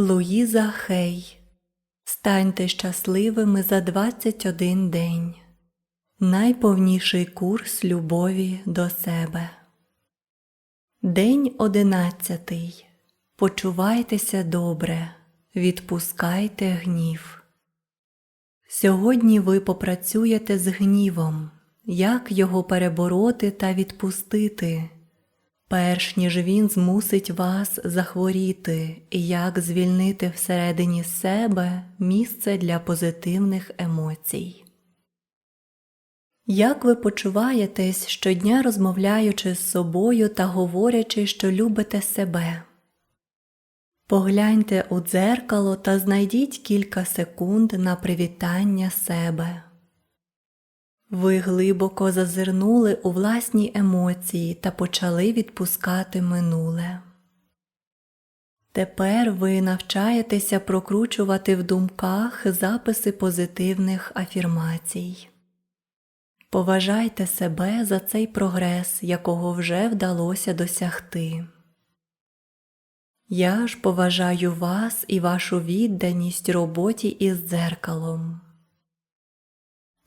Луїза Хей. Станьте щасливими за 21 день. Найповніший курс любові до себе. День одинадцятий. Почувайтеся добре. Відпускайте гнів. Сьогодні ви попрацюєте з гнівом, як його перебороти та відпустити, перш ніж він змусить вас захворіти, як звільнити всередині себе місце для позитивних емоцій. Як ви почуваєтесь щодня розмовляючи з собою та говорячи, що любите себе? Погляньте у дзеркало та знайдіть кілька секунд на привітання себе. Ви глибоко зазирнули у власні емоції та почали відпускати минуле. Тепер ви навчаєтеся прокручувати в думках записи позитивних афірмацій. Поважайте себе за цей прогрес, якого вже вдалося досягти. Я ж поважаю вас і вашу відданість роботі із дзеркалом.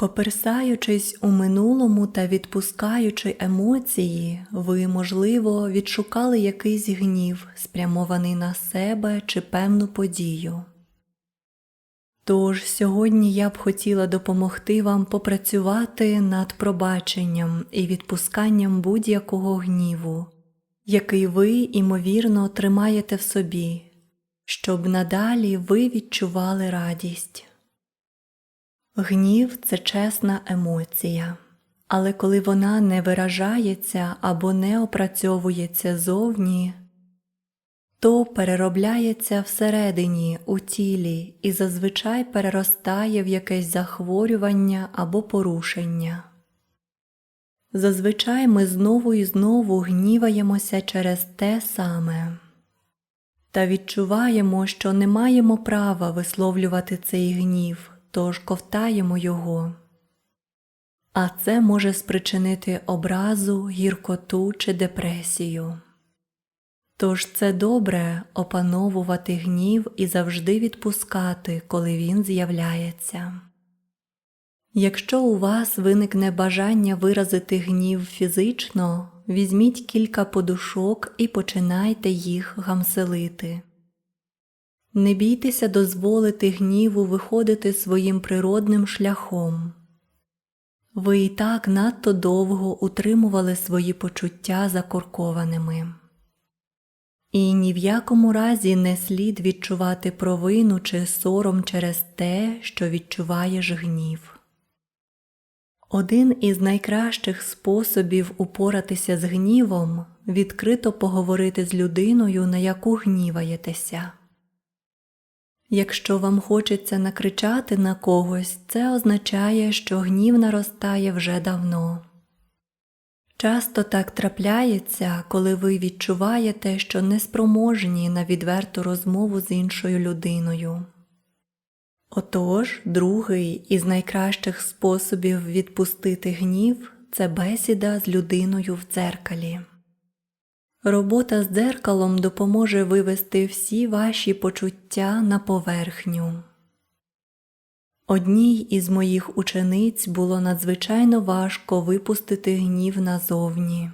Коперсаючись у минулому та відпускаючи емоції, ви, можливо, відшукали якийсь гнів, спрямований на себе чи певну подію. Тож сьогодні я б хотіла допомогти вам попрацювати над пробаченням і відпусканням будь-якого гніву, який ви, імовірно, тримаєте в собі, щоб надалі ви відчували радість. Гнів це чесна емоція, але коли вона не виражається або не опрацьовується зовні, то переробляється всередині у тілі і зазвичай переростає в якесь захворювання або порушення. Зазвичай ми знову і знову гніваємося через те саме. Та відчуваємо, що не маємо права висловлювати цей гнів, тож ковтаємо його. А це може спричинити образу, гіркоту чи депресію. Тож це добре опановувати гнів і завжди відпускати, коли він з'являється. Якщо у вас виникне бажання виразити гнів фізично, візьміть кілька подушок і починайте їх гамселити. Не бійтеся дозволити гніву виходити своїм природним шляхом. Ви і так надто довго утримували свої почуття закоркованими. І ні в якому разі не слід відчувати провину чи сором через те, що відчуваєш гнів. Один із найкращих способів упоратися з гнівом відкрито поговорити з людиною, на яку гніваєтеся. Якщо вам хочеться накричати на когось, це означає, що гнів наростає вже давно. Часто так трапляється, коли ви відчуваєте, що неспроможні на відверту розмову з іншою людиною. Отож, другий із найкращих способів відпустити гнів це бесіда з людиною в дзеркалі. Робота з дзеркалом допоможе вивести всі ваші почуття на поверхню. Одній із моїх учениць було надзвичайно важко випустити гнів назовні.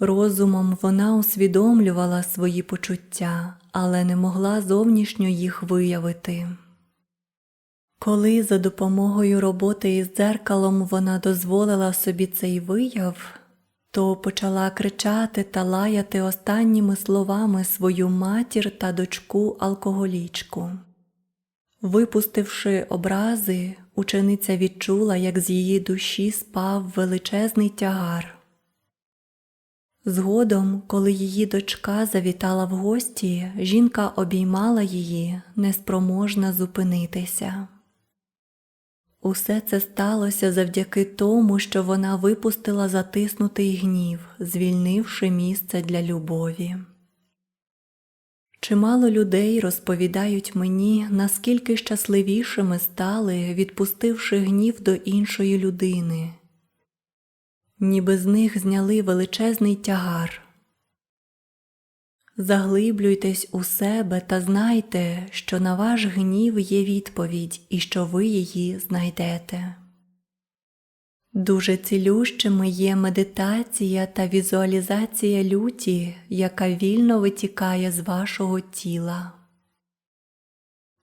Розумом вона усвідомлювала свої почуття, але не могла зовнішньо їх виявити. Коли за допомогою роботи із дзеркалом вона дозволила собі цей вияв, то почала кричати та лаяти останніми словами свою матір та дочку алкоголічку. Випустивши образи, учениця відчула, як з її душі спав величезний тягар. Згодом, коли її дочка завітала в гості, жінка обіймала її, неспроможна зупинитися. Усе це сталося завдяки тому, що вона випустила затиснутий гнів, звільнивши місце для любові. Чимало людей розповідають мені, наскільки щасливішими стали, відпустивши гнів до іншої людини, ніби з них зняли величезний тягар. Заглиблюйтесь у себе та знайте, що на ваш гнів є відповідь і що ви її знайдете. Дуже цілющими є медитація та візуалізація люті, яка вільно витікає з вашого тіла.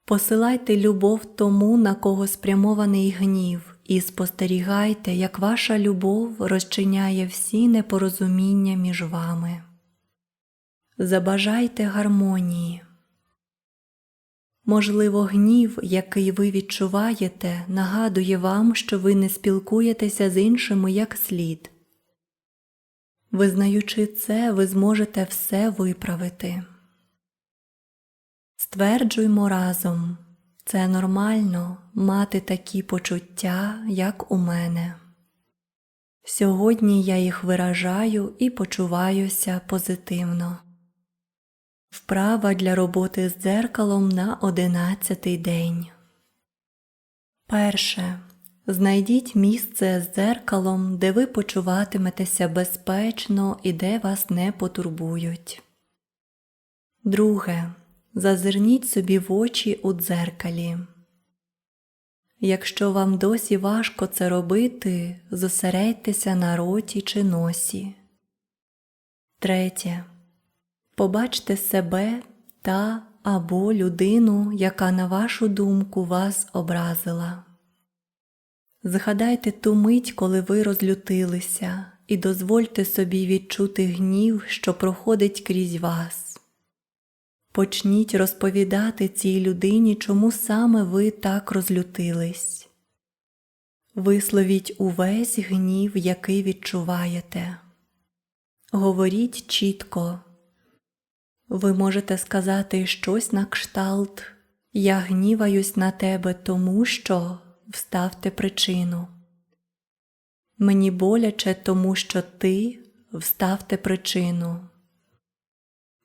Посилайте любов тому, на кого спрямований гнів, і спостерігайте, як ваша любов розчиняє всі непорозуміння між вами. Забажайте гармонії. Можливо, гнів, який ви відчуваєте, нагадує вам, що ви не спілкуєтеся з іншими як слід. Визнаючи це, ви зможете все виправити. Стверджуймо разом це нормально мати такі почуття, як у мене. Сьогодні я їх виражаю і почуваюся позитивно. Вправа для роботи з дзеркалом на одинадцятий день. Перше. Знайдіть місце з дзеркалом, де ви почуватиметеся безпечно і де вас не потурбують. Друге. Зазирніть собі в очі у дзеркалі. Якщо вам досі важко це робити, зосередьтеся на роті чи носі. Третє. Побачте себе та або людину, яка, на вашу думку, вас образила. Згадайте ту мить, коли ви розлютилися, і дозвольте собі відчути гнів, що проходить крізь вас. Почніть розповідати цій людині, чому саме ви так розлютились. Висловіть увесь гнів, який відчуваєте. Говоріть чітко. Ви можете сказати щось на кшталт Я гніваюсь на тебе, тому що вставте причину. Мені боляче, тому що ти вставте причину.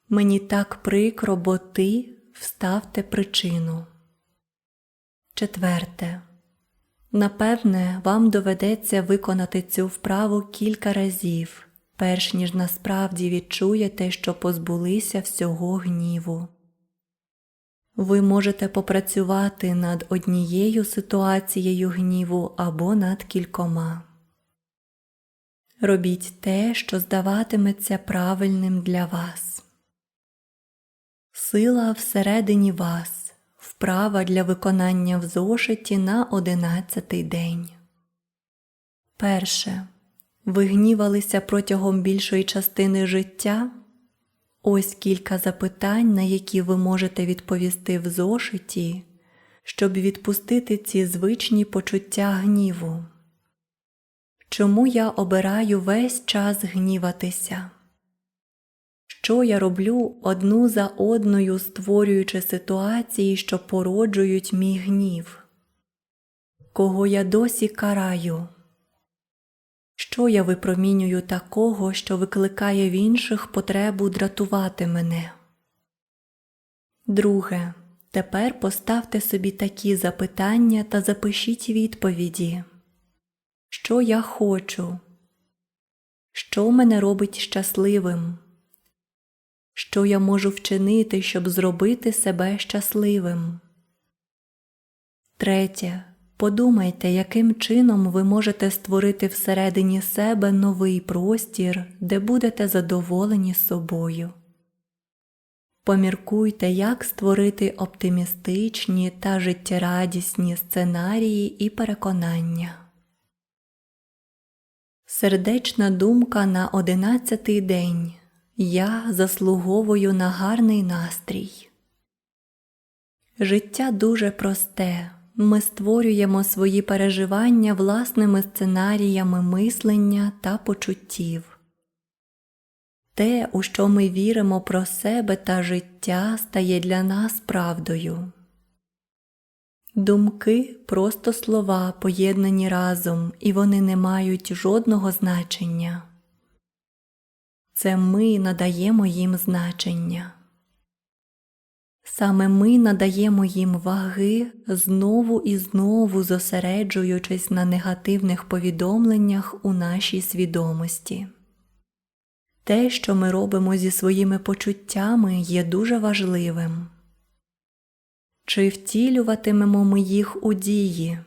Мені так прикро, бо ти вставте причину. Четверте. Напевне, вам доведеться виконати цю вправу кілька разів перш ніж насправді відчуєте, що позбулися всього гніву. Ви можете попрацювати над однією ситуацією гніву або над кількома. Робіть те, що здаватиметься правильним для вас. Сила всередині вас вправа для виконання в зошиті на одинадцятий день. Перше. Ви гнівалися протягом більшої частини життя? Ось кілька запитань, на які ви можете відповісти в зошиті, щоб відпустити ці звичні почуття гніву. Чому я обираю весь час гніватися? Що я роблю одну за одною, створюючи ситуації, що породжують мій гнів? Кого я досі караю? Що я випромінюю такого, що викликає в інших потребу дратувати мене? Друге. Тепер поставте собі такі запитання та запишіть відповіді. Що я хочу? Що мене робить щасливим? Що я можу вчинити, щоб зробити себе щасливим? Третє. Подумайте, яким чином ви можете створити всередині себе новий простір, де будете задоволені собою. Поміркуйте, як створити оптимістичні та життєрадісні сценарії і переконання. Сердечна думка на одинадцятий день. Я заслуговую на гарний настрій. Життя дуже просте. Ми створюємо свої переживання власними сценаріями мислення та почуттів. Те, у що ми віримо про себе та життя, стає для нас правдою. Думки просто слова, поєднані разом, і вони не мають жодного значення. Це ми надаємо їм значення. Саме ми надаємо їм ваги, знову і знову зосереджуючись на негативних повідомленнях у нашій свідомості. Те, що ми робимо зі своїми почуттями, є дуже важливим. Чи втілюватимемо ми їх у дії,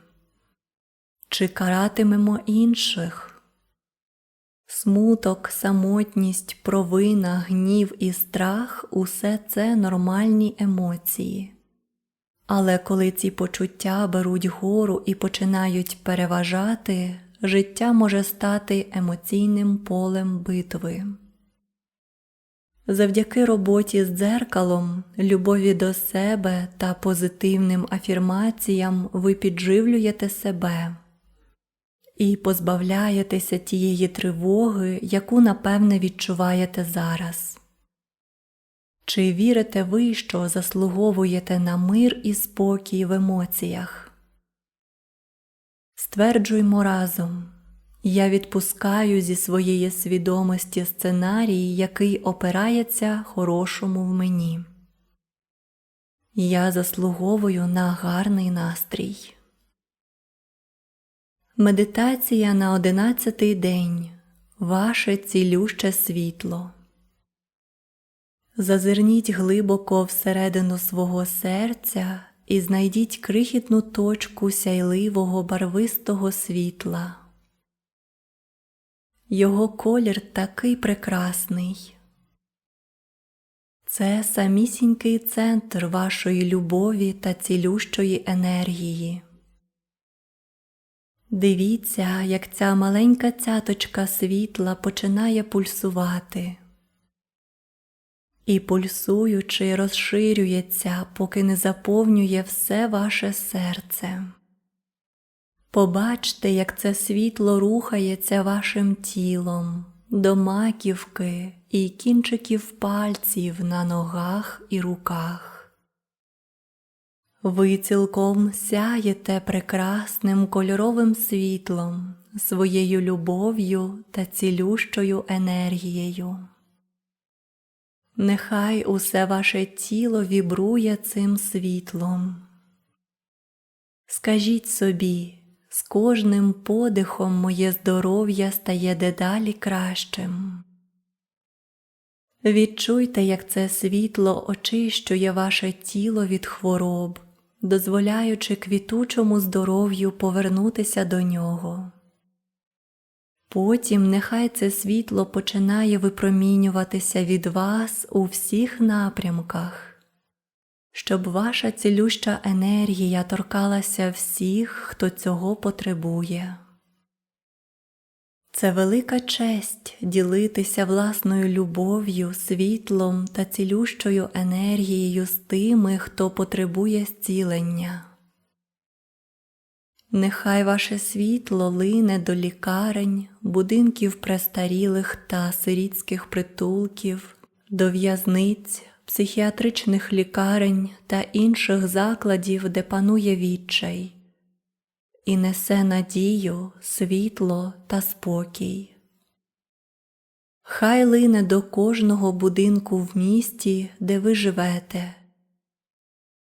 чи каратимемо інших? Смуток, самотність, провина, гнів і страх усе це нормальні емоції. Але коли ці почуття беруть гору і починають переважати, життя може стати емоційним полем битви. Завдяки роботі з дзеркалом, любові до себе та позитивним афірмаціям ви підживлюєте себе і позбавляєтеся тієї тривоги, яку напевне відчуваєте зараз. Чи вірите ви, що заслуговуєте на мир і спокій в емоціях? Стверджуймо разом я відпускаю зі своєї свідомості сценарій, який опирається хорошому в мені. Я заслуговую на гарний настрій. Медитація на одинадцятий день. Ваше цілюще світло. Зазирніть глибоко всередину свого серця і знайдіть крихітну точку сяйливого барвистого світла. Його колір такий прекрасний. Це самісінький центр вашої любові та цілющої енергії. Дивіться, як ця маленька цяточка світла починає пульсувати і, пульсуючи, розширюється, поки не заповнює все ваше серце. Побачте, як це світло рухається вашим тілом до маківки і кінчиків пальців на ногах і руках. Ви цілком сяєте прекрасним кольоровим світлом, своєю любов'ю та цілющою енергією. Нехай усе ваше тіло вібрує цим світлом. Скажіть собі, з кожним подихом моє здоров'я стає дедалі кращим. Відчуйте, як це світло очищує ваше тіло від хвороб, дозволяючи квітучому здоров'ю повернутися до нього. Потім нехай це світло починає випромінюватися від вас у всіх напрямках, щоб ваша цілюща енергія торкалася всіх, хто цього потребує. Це велика честь ділитися власною любов'ю, світлом та цілющою енергією з тими, хто потребує зцілення. Нехай ваше світло лине до лікарень, будинків престарілих та сирітських притулків, до в'язниць, психіатричних лікарень та інших закладів, де панує відчай, і несе надію, світло та спокій. Хай лине до кожного будинку в місті, де ви живете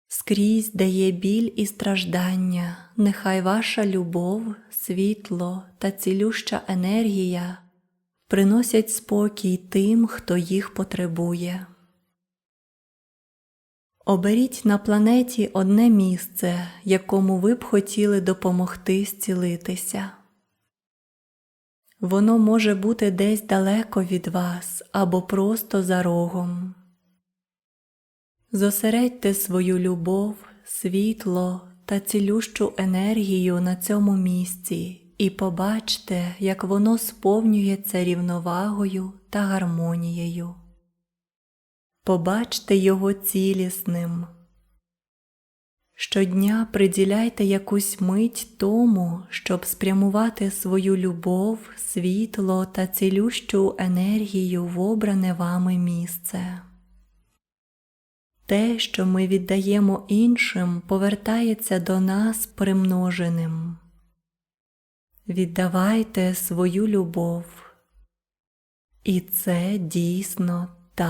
скрізь дає біль і страждання, нехай ваша любов, світло та цілюща енергія приносять спокій тим, хто їх потребує. Оберіть на планеті одне місце, якому ви б хотіли допомогти зцілитися. Воно може бути десь далеко від вас або просто за рогом. Зосередьте свою любов, світло та цілющу енергію на цьому місці і побачте, як воно сповнюється рівновагою та гармонією. Побачте його цілісним. Щодня приділяйте якусь мить тому, щоб спрямувати свою любов, світло та цілющу енергію в обране вами місце. Те, що ми віддаємо іншим, повертається до нас примноженим. Віддавайте свою любов, і це дійсно так.